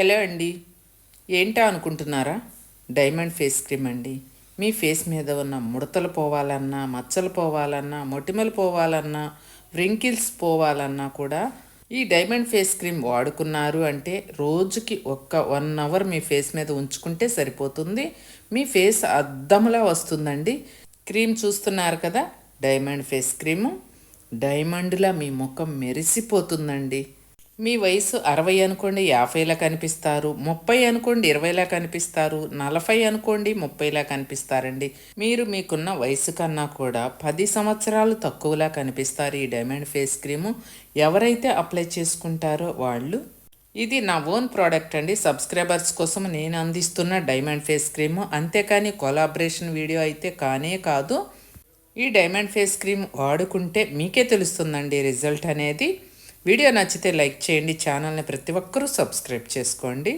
Hello అండి. ఏంటా అనుకుంటున్నారా? డైమండ్ ఫేస్ క్రీమ్ అండి. మీ ఫేస్ మీద ఉన్న ముడతలు పోవాలన్నా మచ్చలు పోవాలన్నా మొటిమలు పోవాలన్నా వ్రింకిల్స్ పోవాలన్నా కూడా ఈ డైమండ్ ఫేస్ క్రీమ్ వాడుకున్నారు అంటే రోజుకి ఒక్క వన్ అవర్ మీ ఫేస్ మీద ఉంచుకుంటే సరిపోతుంది. మీ ఫేస్ అద్దంలా వస్తుందండి. క్రీమ్ చూస్తున్నారు కదా డైమండ్ ఫేస్ క్రీము. డైమండ్లా మీ ముఖం మెరిసిపోతుందండి. మీ వయసు అరవై అనుకోండి యాభైలా కనిపిస్తారు. ముప్పై అనుకోండి ఇరవైలా కనిపిస్తారు. నలభై అనుకోండి ముప్పైలా కనిపిస్తారండి. మీరు మీకున్న వయసు కన్నా కూడా పది సంవత్సరాలు తక్కువలా కనిపిస్తారు ఈ డైమండ్ ఫేస్ క్రీము. ఎవరైతే అప్లై చేసుకుంటారో వాళ్ళు ఇది నా ఓన్ ప్రోడక్ట్ అండి. సబ్స్క్రైబర్స్ కోసం నేను అందిస్తున్న డైమండ్ ఫేస్ క్రీము. అంతేకాని కొలాబరేషన్ వీడియో అయితే కానే కాదు. ఈ డైమండ్ ఫేస్ క్రీమ్ వాడుకుంటే మీకే తెలుస్తుందండి రిజల్ట్ అనేది. వీడియో నచ్చితే లైక్ చేయండి ఛానల్ని ప్రతి ఒక్కరూ సబ్స్క్రైబ్ చేసుకోండి.